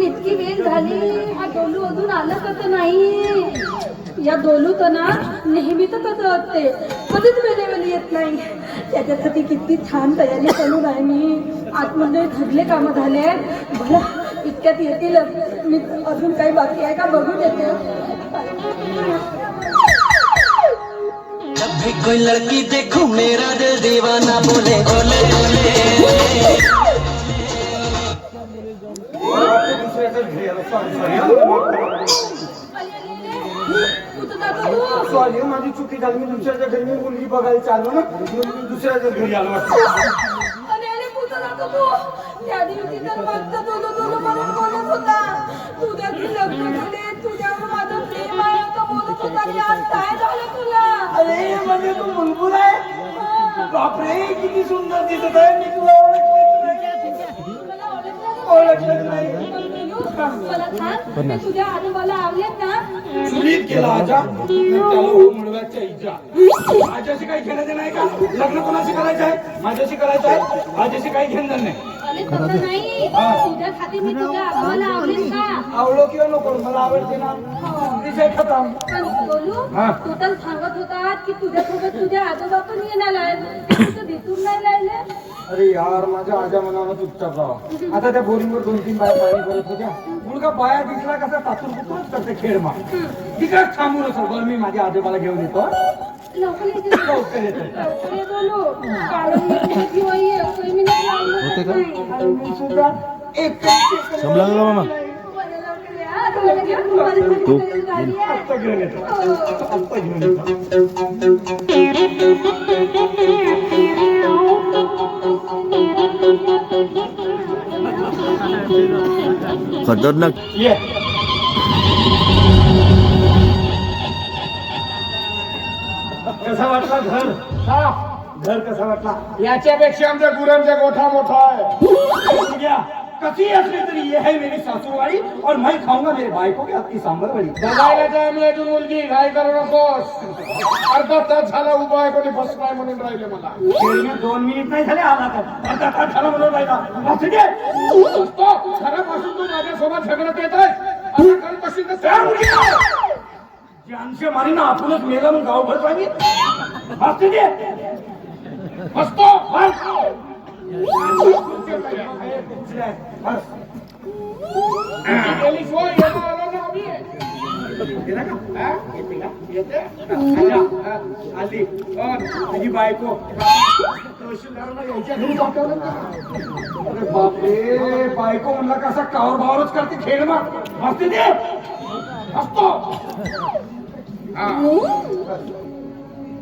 पण इतकी वेळ झाली. हा डोलू अजून आलं का तर नाही? या डोलू तर ना नेहमी तर असते. कधीच वेळेवेळी येत नाही. त्याच्यासाठी किती छान तयारी करून आहे मी. आतमध्ये घडले कामं झाले. बरं इतक्यात येतील मी अजून काही बाकी आहे का बघून येते कोई लड़की देखूं मेरा दिल दीवाना बोले बोले बोले। सॉरी माझी चुकी झाली मी दुसऱ्याच्या घरी मी मुलगी बघायला चाललो ना मी दुसऱ्याच्या घरी आलो अरे म्हणजे तू बुलबुल आहे बापरे किती सुंदर दिसत आहे मी तुला ओळखलं ओळखलं नाही. पण मी तुझ्या आजोबाला आवलेत ना. चुलीत केला आजा. हो मुळव्याच्या इजा. माझ्याशी काही घेण्याचं नाही का? लग्न कोणाशी करायचं आहे? माझ्याशी करायचं आहे? माझ्याशी काही घेणं नाही. नाही तुझ्या खाती मी तुझ्या आजोबाला आवलेत का आवडो किंवा नको मला आवडते ना. विषय खतम. पण बोलू? हा. तू तर सांगत होता की तुझ्यासोबत तुझ्या आजोबा पण येणार दिसून नाही राहिले. अरे यार माझ्या आजा मनानं चुपचाप राहा. आता त्या बोरिंगवर दोन तीन बाया पाणी भरत होत्या. मुलगा बाया दिसला कसा तातून कुठूनच करते खेळ मा तिकडच थांबून असेल बरं मी माझ्या आजोबाला घेऊन येतो. लवकर येते. एक का मामा? आहे. आत्ता घेऊन येतो आत्ता घेऊन येतो खतरनाक। ये। कसा वाटला घर? हा। घर कसा वाटला? याच्यापेक्षा आमच्या गुरांचा गोठा मोठा आहे. गया कसी असली तरी ये है मेरी सासूबाई और मैं खाऊंगा मेरे भाई को क्या आपकी सांबर बड़ी। बघायला जाय मी अजून मुलगी घाई करू नकोस? अर्धा तास झाला उभा आहे कोणी बसलाय म्हणून राहिले मला. खेळणे दोन मिनिट नाही झाले आला तर. अर्धा तास झाला म्हणून राहिला. असू दे. दोस्तो, खरापासून तू माझ्यासोबत झगडत येत आहे आता कालपासून तर त्या मुलीला जानशे मारी ना आपणच मेला मग गाव भर पाहिजे. असू दे बसतो. आली बायको बापरे बायको म्हणला कसा कावर बावरच करते खेळ मग असते ते असतो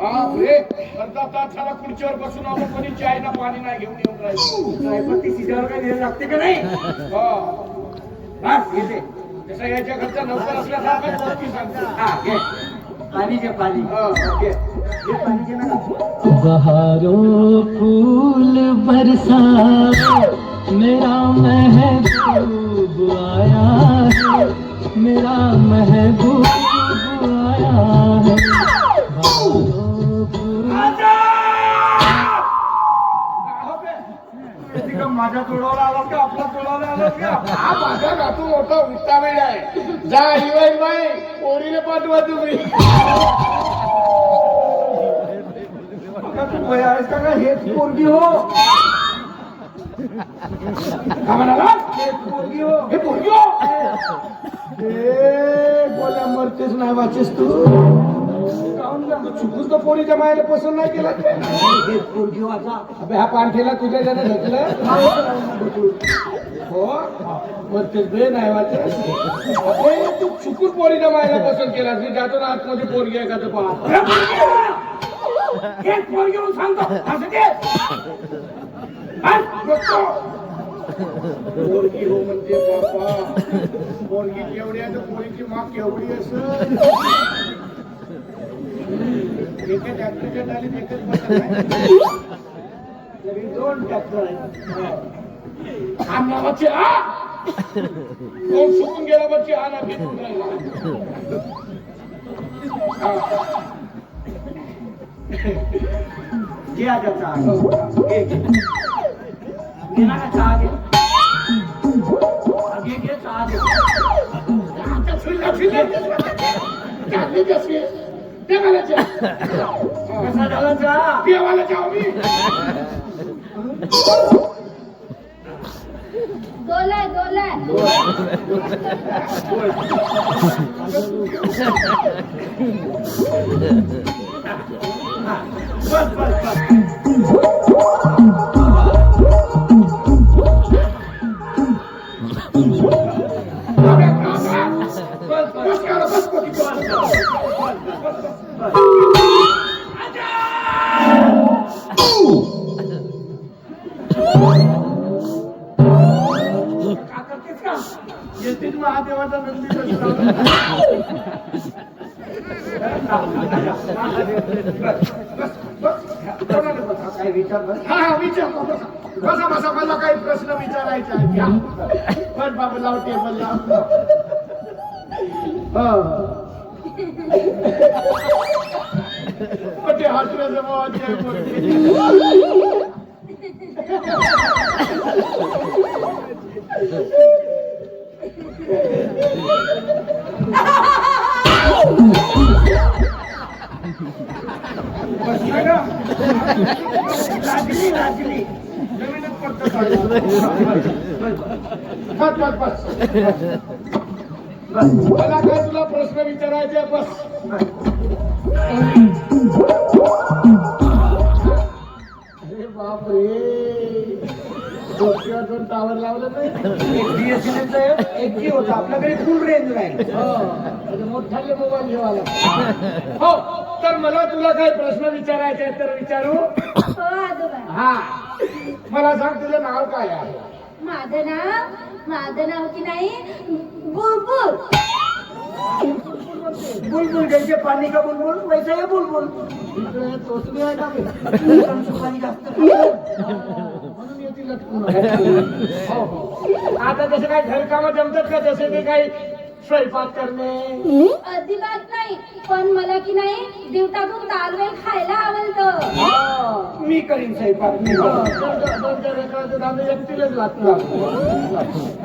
हा. बापरे अर्धा तास झाला खुर्चीवर बसून आलो कोणी चाय ना पाणी नाही घेऊन येऊन राहिलो. काय पण ती सिगार काय द्यायला लागते का नाही? हो. बस येते तसं याच्या घरचा नौकर असल्यासारखा गोष्टी सांगतो हा घे. पाणी घे पाणी. घे. घे पाणी घे ना. बहारों फूल बरसा मेरा महबूब आया है मेरा महबूब माझ्या तोडावला आला का आपला तोडावला आला का हा माझा नातू मोठा वेळ आहे. जा इवाई बाई पोरीने पाठवा तुम्ही. तू भय आहेस का हेच पोरगी हो. का म्हणाला? हेच पोरगी हो. हे पोरगी हो. मरतेच नाही वाचेस तू. तू चुकून तर पोरीच्या मायाला पसंत नाही केला. ते. पोरगी वाचा अबे हा पांठेला तुझ्या जण घेतलं हो? मग बे नाही वाटत. अबे तू चुकून पोरीच्या मायाला पसंत केला मी जातो ना आतमध्ये पोरगी आहे का तर पहा पोरगी हो सांगतो. असं ते हा? पोरगी हो म्हणते बापा. पोरगी केवढी आहे तर पोरीची माग केवढी असेल? एका ट्रॅक्टरच्या डालीत एकच बटन तरी दोन टॅक्टर आहेत. हा नावाचे हा कोण सुकून गेला बच्चे हा ना फिरून राहिला. हा. घे आजा चहा घे घे घे ना का चहा घे घे घे देवाला जा कसा झाला चहा देवाला जाऊ मी दोलाय दोलाय बस बस बस येतील महादेवाचा नंदी काय विचार बस हा हा विचारतो बसा बसा मला काही प्रश्न विचारायचे आहेत पण बाबा लाव टेबल लाव हा. पण ते हसण्याचं लागली लागली नवीनच मला काय तुला प्रश्न विचारायचे बस अरे बापरे टावर लावलं नाही एक जी होता. आपल्याकडे फुल रेंज राहील. हो, मोठाले मोबाईल घेवाला हो. तर मला तुला काही प्रश्न विचारायचे आहेत तर विचारू? हो आजोबा. हा. मला सांग तुझं नाव काय आहे? माझं नाव माझं नाव की नाही बुलबुल. बुलबुल जैसे पाणी का बुलबुल? वैसे हे बुलबुल. इकडे तोसली आहे का? मी? पाणी जास्त. हो, हो. आता जसं काय घरकामं जमतात का जसे की काही स्वयंपाक करणे अजिबात नाही पण मला की नाही दिवसातून दालवेल खायला आवडतं हा. मी करीन स्वयंपाक मी हो, करीन. दोन चार- दोन चार एकराचे धान्य एकटीलाच लागतात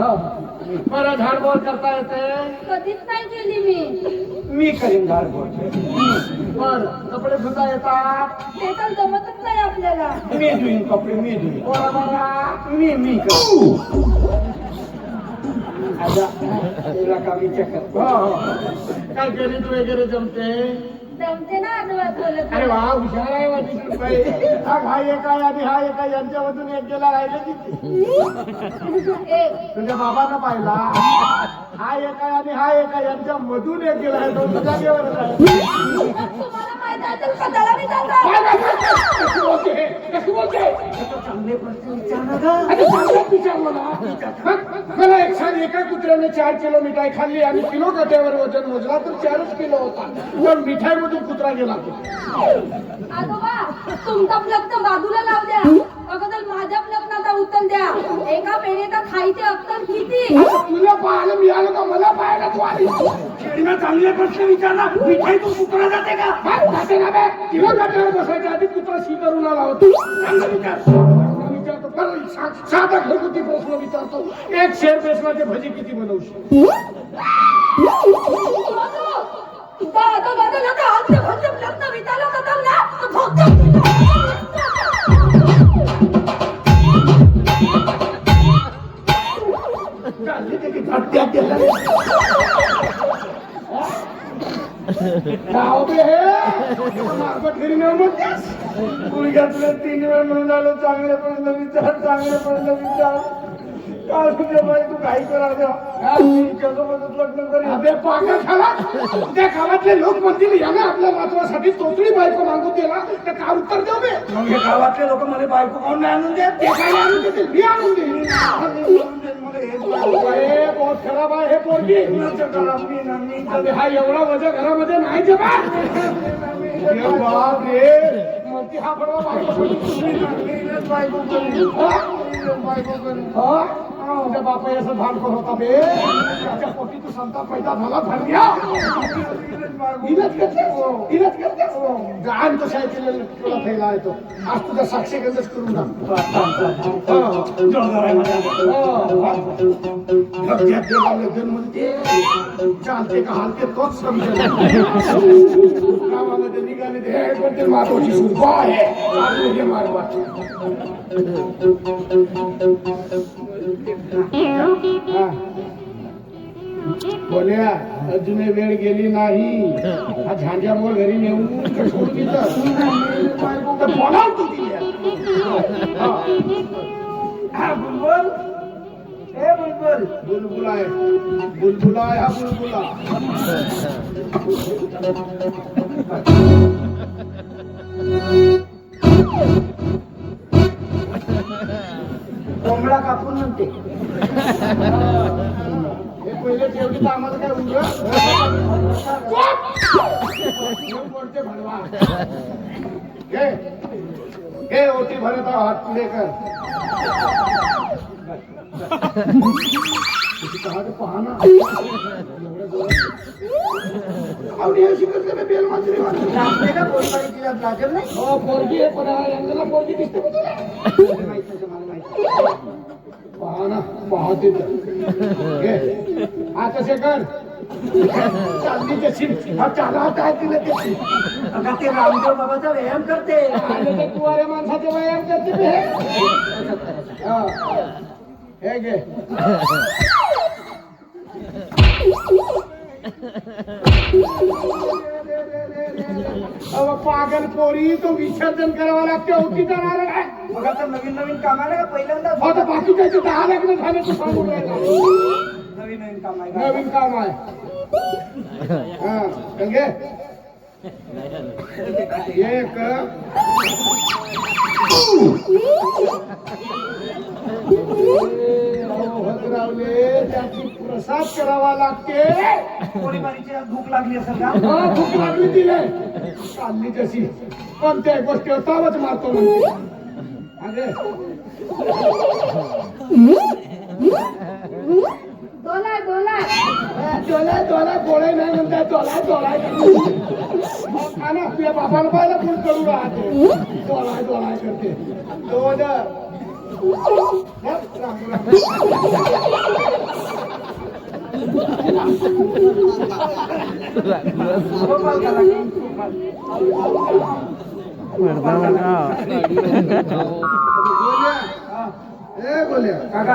हो. बरं झाडबोड करता येते कधीच नाही केली मी मी करीन झाडभोड बर कपडे धुता येतात? ते तर जमतच नाही आपल्याला. मी धुईन कपडे मी धुईन. मी मी करीन आता तुला का मी चक्कर हो, हो. काय गणित वगैरे जमते जमते ना आजोबा बोलत अरे वा हुशार आहे माझी सुनबाई. हा हा एक आहे आणि हा एक यांच्यामधून एक गेला राहिले किती? एक तुझ्या बाबानं पाहिला. हा एक आहे आणि हा एक यांच्या मधून एक गेला. आहे तो तुझ्या तुम्हाला माहीत काय चांगले प्रश्न मला एक छान एका कुत्र्याने चार किलो मिठाई खाल्ली आणि किलो काट्यावर वजन मोजला तर चारच किलो होता. पण मिठाईमधून कुत्रा गेला. तुमचा प्लग बाजूला लावल्या अगोदर माझ्या प्लगनाचा उत्तर द्या. एका पेढेचा खायचे अक्कल किती? तुला पाहायला मिळालं का? मला पाहायला तू आली शेडीनं चांगले प्रश्न विचार ना मिठाई तू कुत्रा जाते का? खाते ना बे? काट्यावर बसायच्या आधी कुत्रा शी करून आला होता. चांगलं विचार. विचारतो बरं, सा- साधा घरगुती प्रश्न विचारतो. एक शेर बेसनाचे भजी किती बनवशील? दादा प्लग विचारलं होतं ना. तर चालली नाव बे घरी तीन वेळ म्हणून आलो चांगले विचार चांगले विचार काय तुझ्या बाई तू काही करा त्याच्यासोबतच लग्न करी अबे खाला त्या गावातले लोक म्हणतील याने आपल्या वाचवासाठी तोचडी बायको मागून दिला तर काय उत्तर देऊ बे गावातले लोक मला बायको काढून नाही आणून देत ते काय आणून देतील मी आणून देईल अरे, बहुत खराब आहे हे पोरगी अबे, हा एवढा वजन घरामध्ये नाही जमा अरे बाप रे मोठी हा बडवा बायको. हा? हा? तुझ्या बापा असं भान करत होता बे संता पैदा झाला भरल्या इलाज करते इलाज करते गाण तो शाळेत तुला फैला येतो आज तुझा साक्षी गंधच करून टाक. चालते का हालते तोच समजेल कामामध्ये निघाले ते हे कोणते मातोची सुरपा आहे चालू हे मारवा हा. बोल्या अजूनही वेळ गेली नाही. हा झांज्यामुळे घरी नेऊन का सोडून दिलं तर बोलाव तू तिला. हा. हा, बुलबुल. ए बुलबुल. बुलबुल आहे. बुलबुल आहे हा बुलबुला. कोंबडा कापून म्हणते. हे पहिले ठेवली तर आम्हाला काय भरवा घे. घे ओटी भरत हात पुढे कर. किती कहाणी पहा ना एवढं जोरात. आवडी हे शिकत का बेल मांजरी मांजरी? लागते का कोणताही तिला लागेल नाही? हो पोरगी आहे पण हा यांना पोरगी दिसते का तुला? मला माहीत हा कर? हा चाला काय तिला त्याची अगं ते रामदेव बाबाचा व्यायाम करते. आणि ते कुवाऱ्या माणसाचे व्यायाम करते ते. हे. हा. हे घे. अहो, पागल पोरी तो विसर्जन करावं लागते होती जाणार काय मग आता नवीन नवीन काम आहे ना का पहिल्यांदा आता बाकीच्या दहा लग्न सांगून राहिला. नवीन नवीन काम आहे का? नवीन काम आहे. हा एक. त्याची प्रसाद करावा लागते. भूक लागली असेल का? हा, भूक लागली तिला. चालली तशी. कोणत्याही गोष्टीवर तावच मारतो म्हणते. डोला डोला डोला डोला गोळे नाही म्हणतात डोला डोला हा ना तुझ्या बापाला पाहिलं फोन करू राहते डोला डोला करते दोन गोपाल का लागली? ए बोल्या काका.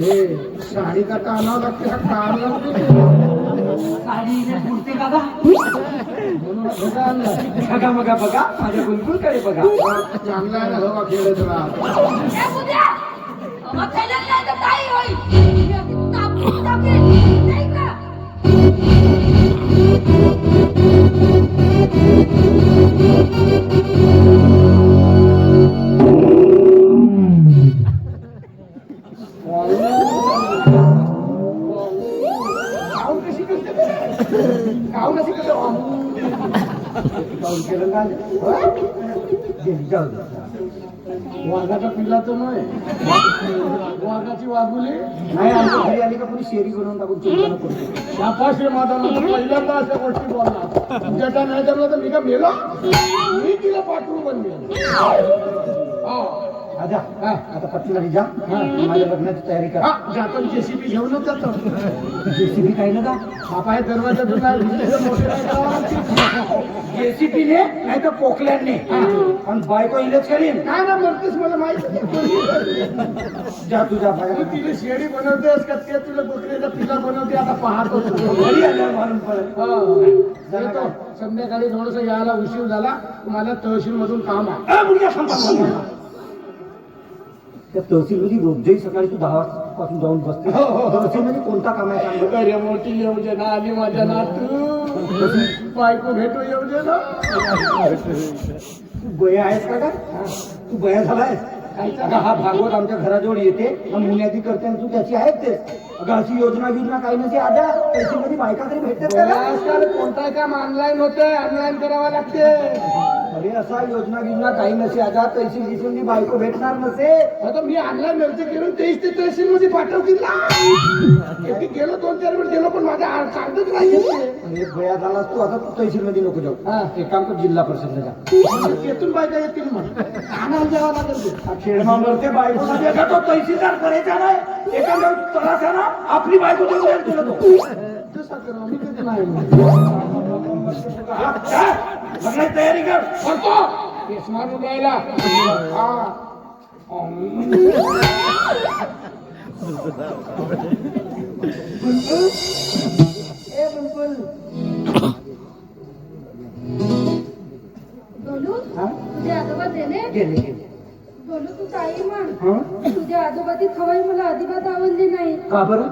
हे साडी का आणावं लागते हा काढला साडी इथे पुरते काका. म्हणून धोका आणला बघा बघा बघा. माझ्या बुलबुलकडे बघा. चांगला आहे ना हवा नाही का? वाघाचा पिल्ला तर नाही. वाघाची वाघुली? नाही आमच्या घरी आली का कोणी शेरी करून टाकून चिंता नको करू. शापाशी माझा पहिल्यांदा अशा गोष्टी बोलला. तुझ्याचा नाही जमला तर मी का मेलो? मी तिला पाठवून बनले हा. आजा हा. आता पटणारी जा. माझ्या लग्नाची तयारी करा. हा जातो जेसीबी घेऊनच जातो जेसीबी काही नका बापाय दरवाजा तुला जेसीबीने नाही तर पोकल्याने. आणि बायको इलेच करीन. काय ना म्हणतेस मला माहिती नाही. जा तुझ्या तू बाहेर. तिला शेळी बनवतेस का? ते तुला बकरीचा पिल्ला बनवते आता पाहतो. घरी मारून हा. संध्याकाळी थोडस यायला उशीर झाला. मला तहसील मधून काम आहे. त्या तहसील मध्ये रोजही सकाळी तू दहा वाजतापासून जाऊन बसते. हो, हो, हो. तहसील मध्ये कोणता काम आहे सांग बरं? मोठी योजना आली माझ्या नातू. बायको भेटू योजना तू बया आहेस का का तू बया झालायस? अगं हा भागवत आमच्या घराजवळ येते. हा मुन्यादी करते आणि तू त्याची आहेस ते. अगं अशी योजना योजना काही नसते आजा तहसीलमध्ये बायका तरी भेटतात का गं? आजकाल कोणता काम ऑनलाईन होते ऑनलाईन करावं लागते. अरे असा योजना गिजना काही नसे. आता तहसील गिसून बायको भेटणार नसे. आता मी ऑनलाईन अर्ज केलं तेच ते तहसील मध्ये पाठवतील ना गेलो दोन चार वेळ गेलो पण माझ्या सांगतच नाही अरे बया झाला तू आता तू तहसील मध्ये नको जाऊ. एक काम कर जिल्हा परिषद जा. येथून बायका येतील मग. आणायला जावं लागेल खेळमा मरते बायको तो तहसीलदार करायचा नाही. एखादा तलाचा ना आपली बायको देऊन तुला तो. तसा कर मी कधी नाही लग्नाची तयारी कर. करतो केस मारून द्यायला हा. ए बिलकुल. बोलू हा? तुझे आजोबा गेले तू काही म्हण. हा? तुझ्या आजोबाची खवाई मला अजिबात आवडली नाही. का बरं?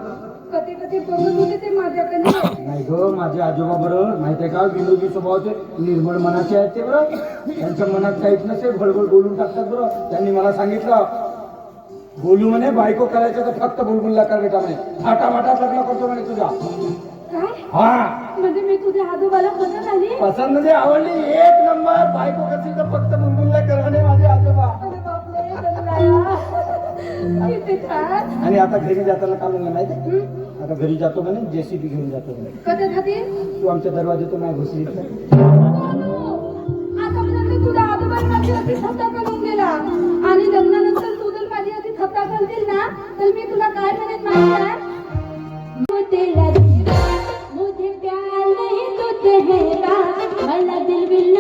कधी कधी बघत होते ते माझ्याकडे नाही ग माझे आजोबा बरं. माहितीये का? विनोदी स्वभावाचे निर्मळ मनाचे आहेत ते बरं. त्यांच्या मनात काहीच नसेल भडभड बोलून टाकतात बरं. त्यांनी मला सांगितलं बोलू म्हणे बायको करायचं तर फक्त बुलबुलला कर बेटा म्हणे. थाटामाटात लग्न करतो म्हणे तुझा. काय? हा. म्हणजे मी तुझ्या आजोबाला पसंत आली पसंत म्हणजे आवडली. एक नंबर. बायको करतील तर फक्त बुलबुलला कर म्हणे माझे आजोबा. अरे बापरे गणराया. किती छान आणि आता घरी जाताना का म्हणलं माहिती हं? आता घरी जातो म्हणे जेसीबी घेऊन जातो म्हणे. तू आमच्या दरवाज्यातून नाही घुसली आता आजोबा करून आणि लग्नानंतर तू माझी अति थट्टा करतील ना तर मी तुला काय म्हणेन माहिती मुझे प्यार नहीं का मला दिल बिल